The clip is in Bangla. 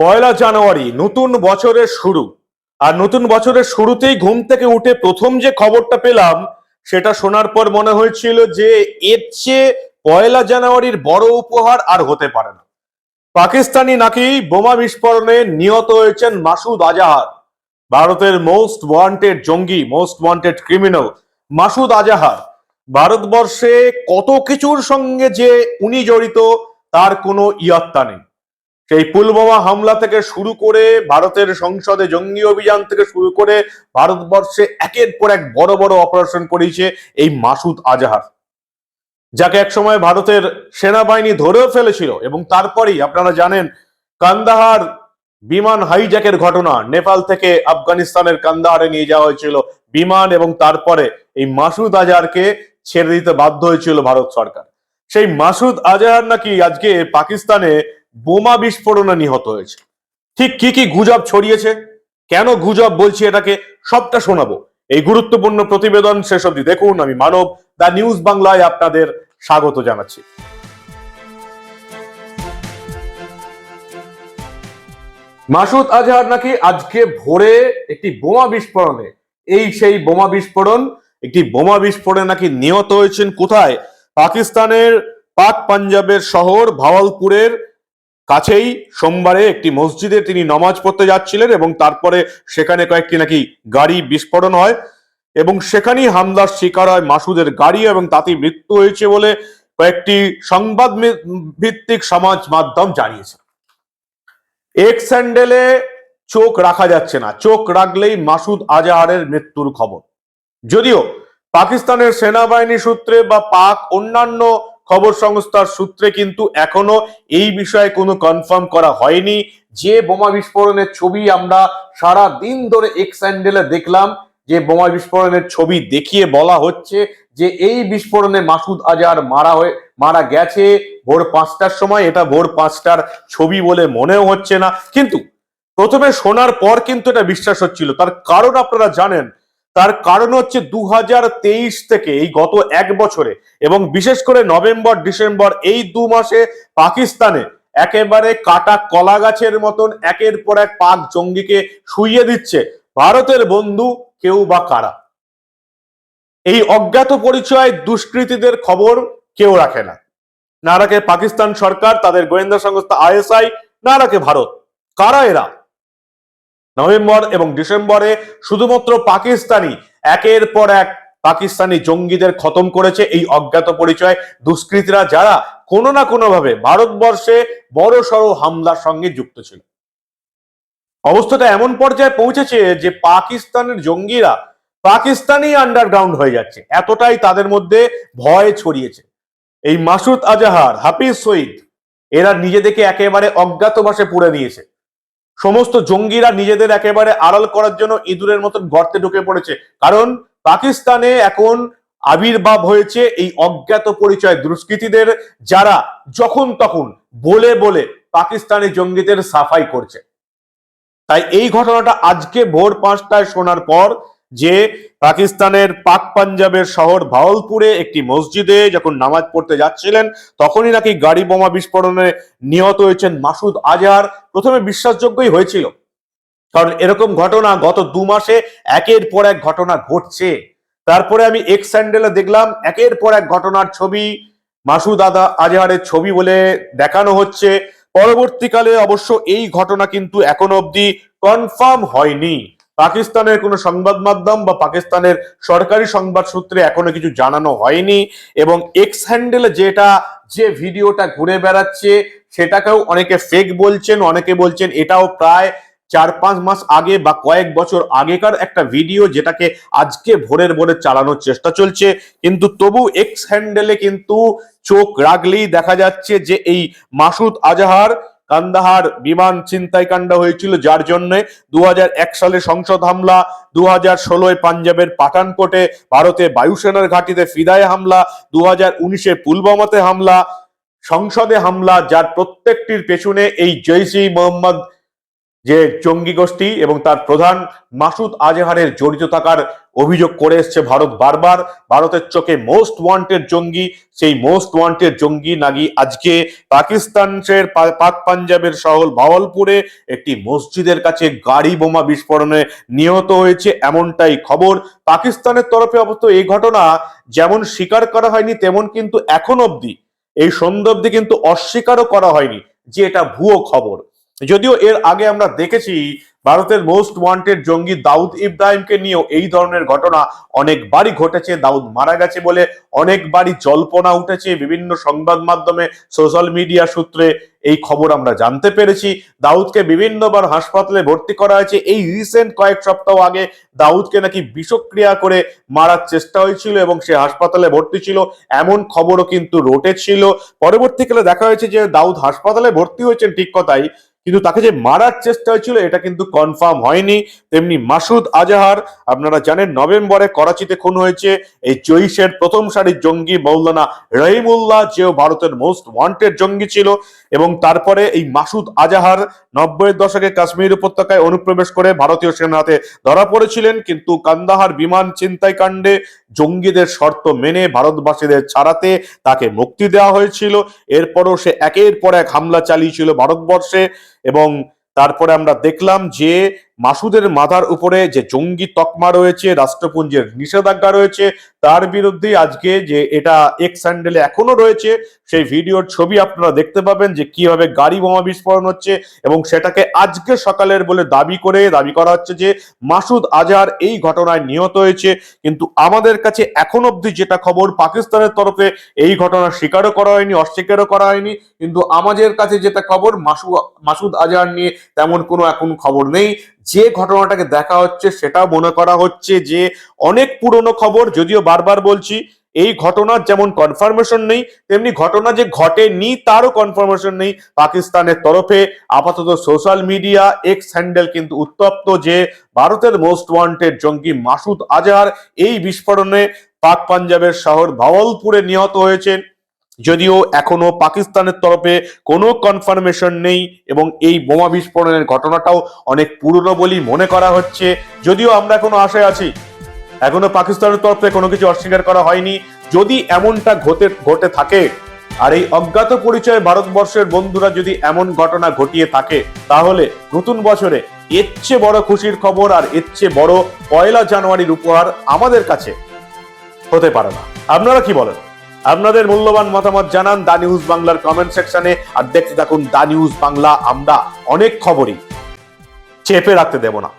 পয়লা জানুয়ারি নতুন বছরের শুরু। আর নতুন বছরের শুরুতেই ঘুম থেকে উঠে প্রথম যে খবরটা পেলাম, সেটা শোনার পর মনে হয়েছিল যে এর চেয়ে পয়লা জানুয়ারির বড় উপহার আর হতে পারে না। পাকিস্তানি নাকি বোমা বিস্ফোরণে নিহত হয়েছেন মাসুদ আজাহার। ভারতের মোস্ট ওয়ান্টেড জঙ্গি, most wanted criminal Masood Azhar. ভারতবর্ষে কত কিছুর সঙ্গে যে উনি জড়িত, তার কোনো ইয়াত্তা নেই। সেই পুলওয়ামা হামলা থেকে শুরু করে ভারতের সংসদে জঙ্গি অভিযান থেকে শুরু করে ভারতবর্ষে একের পর এক বড় বড় অপারেশন করেছে এই মাসুদ আজাহার, যাকে একসময় ভারতের সেনাবাহিনী ধরেও ফেলেছিল এবং তারপরেই আপনারা জানেন কান্দাহার বিমান হাইজ্যাকের ঘটনা। নেপাল থেকে আফগানিস্তানের কান্দাহারে নিয়ে যাওয়া হয়েছিল বিমান এবং তারপরে এই মাসুদ আজহারকে ছেড়ে দিতে বাধ্য হয়েছিল ভারত সরকার। সেই মাসুদ আজহার নাকি আজকে পাকিস্তানে বোমা বিস্ফোরণে নিহত হয়েছে। ঠিক কি কি গুজব ছড়িয়েছে? কেন গুজব বলছি এটাকে? সবটা শোনাবো। এই গুরুত্বপূর্ণ প্রতিবেদন শেষ অবধি দেখুন। আমি মানব দা নিউজ বাংলায় আপনাদের স্বাগত জানাচ্ছি। মাসুদ আজহার নাকি আজকে ভোরে একটি বোমা বিস্ফোরণে, এই সেই বোমা বিস্ফোরণ, একটি বোমা বিস্ফোরণে নাকি নিহত হয়েছেন কোথায়? পাকিস্তানের পাক পাঞ্জাবের শহর ভাওয়ালপুরের কাছেই সোমবারে একটি মসজিদে তিনি নমাজ পড়তে যাচ্ছিলেন এবং তারপরে সেখানে কয়েকটি নাকি গাড়ি বিস্ফোরণ হয় এবং সেখানেই হামলার শিকার হয় মাসুদের গাড়ি এবং তাতেই মৃত্যু হয়েছে বলে কয়েকটি সংবাদ ভিত্তিক সমাজ মাধ্যম জানিয়েছে। এক স্যান্ডেলে চোখ রাখা যাচ্ছে না। চোখ রাখলেই মাসুদ আজাহারের মৃত্যুর খবর। যদিও পাকিস্তানের সেনাবাহিনী সূত্রে বা পাক অন্যান্য খবর সংস্থার সূত্রে কিন্তু এখনও এই বিষয়ে কোনো কনফার্ম করা হয়নি। যে বোমা বিস্ফোরণের ছবি আমরা সারা দিন ধরে এক্স স্যান্ডেলে দেখলাম, যে বোমা বিস্ফোরণের ছবি দেখিয়ে বলা হচ্ছে যে এই বিস্ফোরণে মাসুদ আজার মারা হয়ে, মারা গেছে ভোর পাঁচটার সময়। এটা ভোর পাঁচটার ছবি বলে মনেও হচ্ছে না। কিন্তু প্রথমে শোনার পর কিন্তু এটা বিশ্বাস হচ্ছিল। তার কারণ আপনারা জানেন তার কারণ হচ্ছে দু হাজার তেইশ থেকে এই গত এক বছরে এবং বিশেষ করে নভেম্বর, ডিসেম্বর এই দু মাসে পাকিস্তানে একেবারে কাটা কলা গাছের মতন একের পর এক পাক জঙ্গিকে শুইয়ে দিচ্ছে। ভারতের বন্ধু কেউ বা কারা? এই অজ্ঞাত পরিচয় দুষ্কৃতীদের খবর কেউ রাখে না। না রাখে পাকিস্তান সরকার, তাদের গোয়েন্দা সংস্থা আইএসআই, না রাখে ভারত। কারা এরা? নভেম্বর এবং ডিসেম্বরে শুধুমাত্র পাকিস্তানি, একের পর এক পাকিস্তানি জঙ্গিদের খতম করেছে এই অজ্ঞাত পরিচয়। দুষ্কৃতীরা যারা কোনো না কোনো ভাবে ভারতবর্ষে বড় সড়ো হামলার সঙ্গে যুক্ত ছিল। অবস্থাটা এমন পর্যায়ে পৌঁছেছে যে পাকিস্তানের জঙ্গিরা পাকিস্তানি আন্ডারগ্রাউন্ড হয়ে যাচ্ছে। এতটাই তাদের মধ্যে ভয় ছড়িয়েছে। এই মাসুদ আজাহার, হাফিজ সঈদ এরা নিজেদেরকে একেবারে অজ্ঞাত অজ্ঞাতবাসে পুড়ে নিয়েছে। সমস্ত জঙ্গিরা নিজেদের একেবারে আড়াল করার জন্য ইঁদুরের মতন গর্তে ঢুকে পড়েছে। কারণ পাকিস্তানে এখন আবির্ভাব হয়েছে এই অজ্ঞাত পরিচয় দুষ্কৃতীদের যারা যখন তখন বলে বলে পাকিস্তানি জঙ্গিদের সাফাই করছে। তাই এই ঘটনাটা আজকে ভোর পাঁচটায় শোনার পর যে পাকিস্তানের পাক পাঞ্জাবের শহর ভাওলপুরে একটি মসজিদে যখন নামাজ পড়তে যাচ্ছিলেন, তখনই নাকি গাড়ি বোমা বিস্ফোরণে নিহত হয়েছেন মাসুদ আজহার প্রথমে বিশ্বাসযোগ্যই হয়েছিল। কারণ এরকম ঘটনা গত দু মাসে একের পর এক ঘটনা ঘটছে। তারপরে আমি এক্স স্যান্ডেলে দেখলাম, একের পর এক ঘটনার ছবি মাসু দাদা আজহারের ছবি বলে দেখানো হচ্ছে। পরবর্তীকালে অবশ্য এই ঘটনা কিন্তু এখনও অবধি কনফার্ম হয়নি। পাকিস্তানের কোনো সংবাদ মাধ্যম বা পাকিস্তানের সরকারি সংবাদ সূত্রে এখনও কিছু জানানো হয়নি এবং এক্স হ্যান্ডেলে যেটা, যে ভিডিওটা ঘুরে বেড়াচ্ছে, সেটাকেও অনেকে ফেক বলছেন, অনেকে বলছেন এটাও প্রায় চার পাঁচ মাস আগে বা কয়েক বছর আগেকার একটা ভিডিও যেটাকে আজকে ভোরের ভোরে চালানোর চেষ্টা চলছে। কিন্তু তবু এক্স হ্যান্ডেলে কিন্তু চোখ রাখলেই দেখা যাচ্ছে যে এই মাসুদ আজাহার কান্দাহার বিমান ছিনতাইকাণ্ড হয়েছিল, যার জন্য দু হাজার এক সালে সংসদ হামলা দু হাজার ষোলোয় পাঞ্জাবের পাঠানকোটে ভারতে বায়ুসেনার ঘাঁটিতে ফিদায় হামলা দু হাজার উনিশে পুলবামাতে হামলা, সংসদে হামলা, যার প্রত্যেকটির পেছনে এই জৈশ ই মোহাম্মদ যে জঙ্গি গোষ্ঠী এবং তার প্রধান মাসুদ আজহারের জড়িত থাকার অভিযোগ করে এসছে ভারত বারবার। ভারতের চোখে মোস্ট ওয়ান্টেড জঙ্গি, সেই মোস্ট ওয়ান্টেড জঙ্গি নাগি আজকে পাকিস্তানের পাক পাঞ্জাবের শহর ভাওয়ালপুরে একটি মসজিদের কাছে গাড়ি বোমা বিস্ফোরণে নিহত হয়েছে এমনটাই খবর। পাকিস্তানের তরফে অবশ্য এই ঘটনা যেমন স্বীকার করা হয়নি, তেমন কিন্তু এখন অবধি এই সন্ধ্যা অবধি কিন্তু অস্বীকারও করা হয়নি, যে এটা ভুয়ো খবর। যদিও এর আগে আমরা দেখেছি ভারতের মোস্ট ওয়ান্টেড জঙ্গি দাউদ ইব্রাহিমকে নিয়েও এই ধরনের ঘটনা অনেকবারই ঘটেছে। দাউদ মারা গেছে বলে অনেকবারই জল্পনা উঠেছে। বিভিন্ন সংবাদ মাধ্যমে সোশ্যাল মিডিয়া সূত্রে এই খবর আমরা জানতে পেরেছি। দাউদকে বিভিন্নবার হাসপাতালে ভর্তি করা হয়েছে। এই রিসেন্ট কয়েক সপ্তাহ আগে দাউদকে নাকি বিষক্রিয়া করে মারার চেষ্টা হয়েছিল এবং সে হাসপাতালে ভর্তি ছিল। এমন খবরও কিন্তু রটেছিল। পরবর্তীকালে দেখা হয়েছে যে দাউদ হাসপাতালে ভর্তি হয়েছেন ঠিক কথাই। কিন্তু তাকে যে মারার চেষ্টা হয়েছিল, এটা কিন্তু কনফার্ম হয়নি। তেমনি মাসুদ আজাহার, আপনারা জানেন, নভেম্বরে করাচিতে খুন হয়েছে। এই জৈশের প্রথম সারির জঙ্গি মৌলানা রহিমুল্লাহ, যেও ভারতের মোস্ট ওয়ান্টেড জঙ্গি ছিল। এবং তারপরে এই মাসুদ আজাহার নব্বইয়ের দশকে কাশ্মীর উপত্যকায় অনুপ্রবেশ করে ভারতীয় সেনার হাতে ধরা পড়েছিলেন। কিন্তু কান্দাহার বিমান ছিনতাই কাণ্ডে জঙ্গিদের শর্ত মেনে ভারতবাসীদের ছাড়াতে তাকে মুক্তি দেওয়া হয়েছিল। এরপরও সে একের পর এক হামলা চালিয়েছিল ভারতবর্ষে। এবং তারপরে আমরা দেখলাম যে মাসুদের মাথার উপরে যে জঙ্গি তকমা রয়েছে, রাষ্ট্রপুঞ্জের নিষেধাজ্ঞা রয়েছে, তার বিরুদ্ধে আজকে যে এটা এক্স স্যান্ডেলে এখনও রয়েছে, সেই ভিডিওর ছবি আপনারা দেখতে পাবেন যে কীভাবে গাড়ি বোমা বিস্ফোরণ হচ্ছে এবং সেটাকে আজকে সকালের বলে দাবি করে, দাবি করা হচ্ছে যে মাসুদ আজহার এই ঘটনায় নিহত হয়েছে। কিন্তু আমাদের কাছে এখন অবধি যেটা খবর, পাকিস্তানের তরফে এই ঘটনা স্বীকারও করা হয়নি, অস্বীকারও করা হয়নি। কিন্তু আমাদের কাছে যেটা খবর, মাসু, মাসুদ আজহার নিয়ে তেমন কোনো এখন খবর নেই। যে ঘটনাটাকে দেখা হচ্ছে সেটা মনে করা হচ্ছে যে অনেক পুরনো খবর, যদিও বারবার বলছি, এই ঘটনার যেমন কনফার্মেশন নেই, তেমনি ঘটনা যে ঘটেনি তারও কনফার্মেশন নেই। পাকিস্তানের তরফে আপাতত সোশ্যাল মিডিয়া এক্স হ্যান্ডেল কিন্তু উত্তপ্ত যে ভারতের মোস্ট ওয়ান্টেড জঙ্গি মাসুদ আজহার এই বিস্ফোরণে পাক পাঞ্জাবের শহর ভাওয়ালপুরে নিহত হয়েছেন। যদিও এখনও পাকিস্তানের তরফে কোনো কনফার্মেশন নেই এবং এই বোমা বিস্ফোরণের ঘটনাটাও অনেক পুরনো বলেই মনে করা হচ্ছে। যদিও আমরা এখনও আশায় আছি, এখনও পাকিস্তানের তরফে কোনো কিছু অস্বীকার করা হয়নি। যদি এমনটা ঘটে ঘটে থাকে, আর এই অজ্ঞাত পরিচয় ভারতবর্ষের বন্ধুরা যদি এমন ঘটনা ঘটিয়ে থাকে, তাহলে নতুন বছরে এর চেয়ে বড় খুশির খবর আর এর চেয়ে বড় পয়লা জানুয়ারির উপহার আমাদের কাছে হতে পারে না। আপনারা কি বলেন? আপনাদের মূল্যবান মতামত জানান দা নিউজ বাংলার কমেন্ট সেকশনে আর দেখতে থাকুন দা নিউজ বাংলা, আমরা অনেক খবরই চেপে রাখতে দেব না।